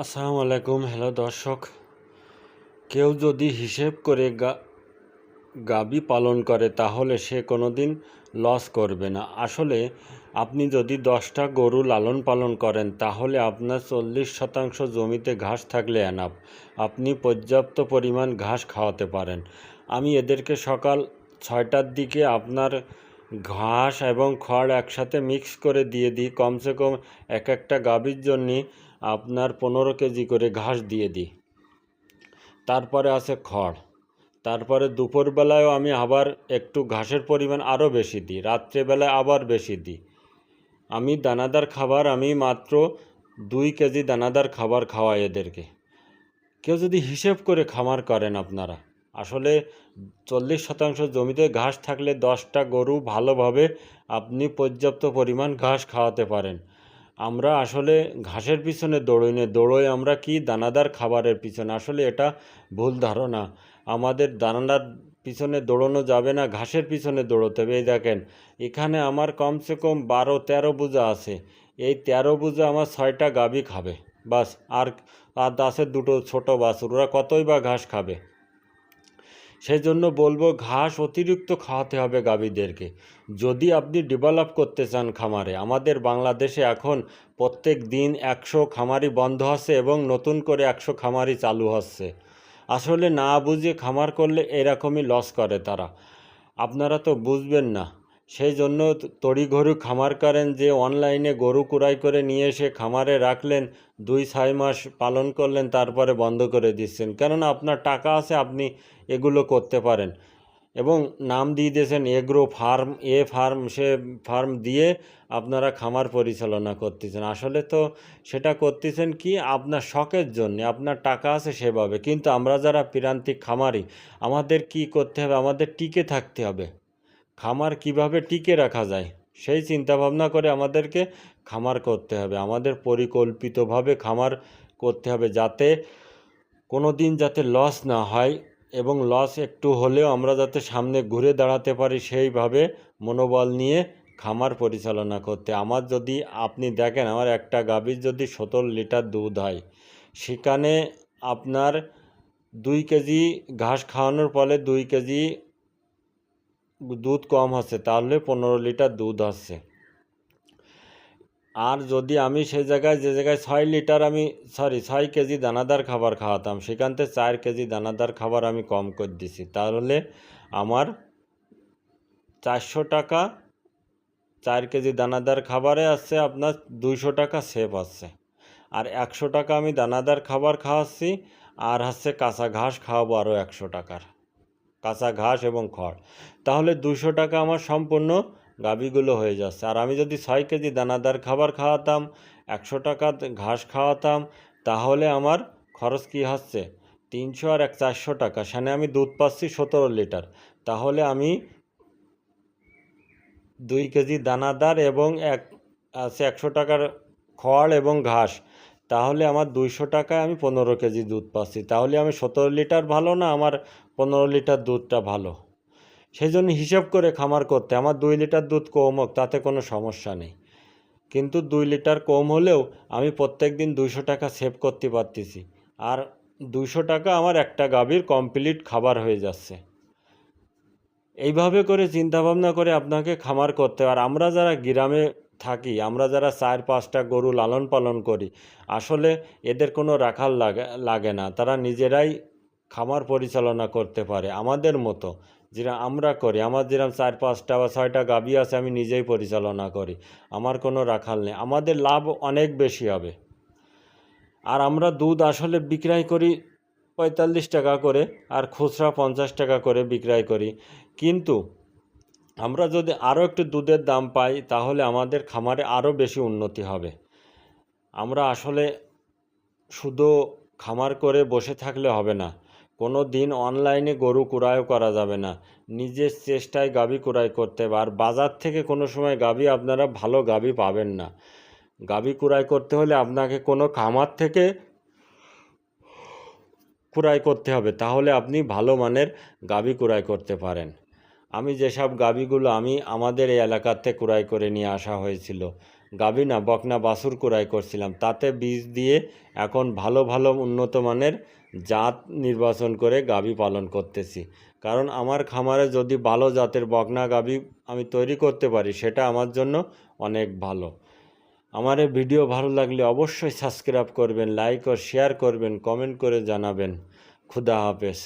আসসালামু আলাইকুম, হ্যালো দর্শক। কেউ যদি হিসেব করে গাবি পালন করে, তাহলে সে কোনো দিন লস করবে না। আসলে আপনি যদি দশটা গরু লালন পালন করেন, তাহলে আপনার চল্লিশ শতাংশ জমিতে ঘাস থাকলে এনাফ। আপনি পর্যাপ্ত পরিমাণ ঘাস খাওয়াতে পারেন। আমি এদেরকে সকাল ছয়টার দিকে আপনার ঘাস এবং খড় একসাথে মিক্স করে দিয়ে দিই। কমসে কম এক একটা গাভীর জন্যে আপনার পনেরো কেজি করে ঘাস দিয়ে দিই। তারপরে আছে খড়। তারপরে দুপুরবেলায়ও আমি আবার একটু ঘাসের পরিমাণ আরও বেশি দিই, রাত্রেবেলায় আবার বেশি দিই। আমি দানাদার খাবার, আমি মাত্র দুই কেজি দানাদার খাবার খাওয়াই এদেরকে। কেউ যদি হিসেব করে খামার করেন আপনারা। আসলে চল্লিশ শতাংশ জমিতে ঘাস থাকলে দশটা গরু ভালোভাবে আপনি পর্যাপ্ত পরিমাণ ঘাস খাওয়াতে পারেন। আমরা আসলে ঘাসের পিছনে দৌড়ই না, দৌড়ই আমরা কি দানাদার খাবারের পিছনে? আসলে এটা ভুল ধারণা। আমাদের দানাদার পিছনে দৌড়ানো যাবে না, ঘাসের পিছনে দৌড়তে হবে। এই দেখেন, এখানে আমার কমসে কম বারো, তেরো বোঝা আছে। এই তেরো বোঝা আমার ছয়টা গাভী খাবে। বাস, আর আর আছে দুটো ছোট বাছুর। ওরা কতই বা ঘাস খাবে? সেই জন্য বলব ঘাস অতিরিক্ত খাওয়াতে হবে গাভীদেরকে। যদি আপনি ডেভেলপ করতে চান খামারে, আমাদের বাংলাদেশে এখন প্রত্যেক দিন একশো খামারি বন্ধ হচ্ছে এবং নতুন করে একশো খামারি চালু হচ্ছে। আসলে না বুঝে খামার করলে এরকমই লস করে তারা। আপনারা তো বুঝবেন না। সেই জন্য তড়িঘড়ি খামার করেন যে অনলাইনে গরু কুড়াই করে নিয়ে এসে খামারে রাখলেন, দুই ছয় মাস পালন করলেন, তারপরে বন্ধ করে দিচ্ছেন। কেননা আপনার টাকা আছে, আপনি এগুলো করতে পারেন। এবং নাম দিয়ে দিয়েছেন এগ্রো ফার্ম, এ ফার্ম, সে ফার্ম দিয়ে আপনারা খামার পরিচালনা করতেছেন। আসলে তো সেটা করতেছেন কি? আপনার শখের জন্য, আপনার টাকা আছে সেভাবে। কিন্তু আমরা যারা প্রান্তিক খামারি, আমাদের কি করতে হবে? আমাদের টিকে থাকতে হবে। খামার কীভাবে টিকে রাখা যায়, সেই চিন্তা ভাবনা করে আমাদেরকে খামার করতে হবে। আমাদের পরিকল্পিতভাবে খামার করতে হবে যাতে কোনো দিন যাতে লস না হয় এবং লস একটু হলেও আমরা যাতে সামনে ঘুরে দাঁড়াতে পারি, সেইভাবে মনোবল নিয়ে খামার পরিচালনা করতে। আমার যদি আপনি দেখেন, আমার একটা গাভীর যদি সতেরো লিটার দুধ হয়, সেখানে আপনার দুই কেজি ঘাস খাওয়ানোর ফলে দুই কেজি দুধ কম হচ্ছে, তাহলে পনেরো লিটার দুধ হচ্ছে। আর যদি আমি সেই জায়গায়, যে জায়গায় ছয় লিটার আমি সরি ছয় কেজি দানাদার খাবার খাওয়াতাম, সেখান থেকে চার কেজি দানাদার খাবার আমি কম করে দিছি, তাহলে আমার চারশো টাকা, চার কেজি দানাদার খাবারে আসছে আপনার দুইশো টাকা সেভ আসছে আর একশো টাকা আমি দানাদার খাবার খাওয়াচ্ছি, আর হচ্ছে কাঁচা ঘাস খাওয়াবো আরও একশো টাকার। কাঁচা ঘাস এবং খড়। তাহলে দুশো টাকা আমার সম্পূর্ণ গাভীগুলো হয়ে যাচ্ছে। আর আমি যদি ছয় কেজি দানাদার খাবার খাওয়াতাম, একশো টাকা ঘাস খাওয়াতাম, তাহলে আমার খরচ কী হচ্ছে? তিনশো আর এক চারশো টাকা। সেখানে আমি দুধ পাচ্ছি সতেরো লিটার। তাহলে আমি দুই কেজি দানাদার এবং এক, আছে একশো টাকার খড় এবং ঘাস তাহলে আমার দুইশো টাকায় আমি পনেরো কেজি দুধ পাচ্ছি। তাহলে আমি সতেরো লিটার ভালো না আমার পনেরো লিটার দুধটা ভালো? সেই জন্য হিসাব করে খামার করতে। আমার দুই লিটার দুধ কম হোক, তাতে কোনো সমস্যা নেই। কিন্তু দুই লিটার কম হলেও আমি প্রত্যেক দিন দুইশো টাকা সেভ করতে পারতেছি। আর দুইশো টাকা আমার একটা গাভীর কমপ্লিট খাবার হয়ে যাচ্ছে। এইভাবে করে চিন্তাভাবনা করে আপনাকে খামার করতে আর আমরা যারা গ্রামে থাকি, আমরা যারা চার, পাঁচটা গরু লালন পালন করি, আসলে এদের কোনো রাখাল লাগে না। তারা নিজেরাই খামার পরিচালনা করতে পারে আমাদের মতো। যেটা আমরা করি, আমার যেরকম চার, পাঁচটা বা ছয়টা গাভী আছে, আমি নিজেই পরিচালনা করি, আমার কোনো রাখাল নেই। আমাদের লাভ অনেক বেশি হবে। আর আমরা দুধ আসলে বিক্রয় করি পঁয়তাল্লিশ টাকা করে, আর খুচরা পঞ্চাশ টাকা করে বিক্রয় করি। কিন্তু আমরা যদি আরও একটু দুধের দাম পাই, তাহলে আমাদের খামারে আরও বেশি উন্নতি হবে। আমরা আসলে শুধু খামার করে বসে থাকলে হবে না, কোনো দিন অনলাইনে গরু কুড়াইও করা যাবে না। নিজের চেষ্টায় গাভী কুড়াই করতে হবে, আর বাজার থেকে কোনো সময় গাভী আপনারা ভালো গাভী পাবেন না। গাভী কুড়াই করতে হলে আপনাকে কোনো খামার থেকে কুড়াই করতে হবে, তাহলে আপনি ভালো মানের গাভী কুড়াই করতে পারেন। আমি যেসব গাভীগুলো আমি আমাদের এই এলাকাতে কুড়াই করে নিয়ে আসা হয়েছিল, গাভী না, বকনা বাছুর কুড়াই করছিলাম, তাতে বীজ দিয়ে এখন ভালো ভালো উন্নত মানের জাত নির্বাচন করে গাভী পালন করতেছি। কারণ আমার খামারে যদি ভালো জাতের বকনা গাভী আমি তৈরি করতে পারি, সেটা আমার জন্য অনেক ভালো। আমার এই ভিডিও ভালো লাগলে অবশ্যই সাবস্ক্রাইব করবেন, লাইক ও শেয়ার করবেন, কমেন্ট করে জানাবেন। খুদা হাফেজ।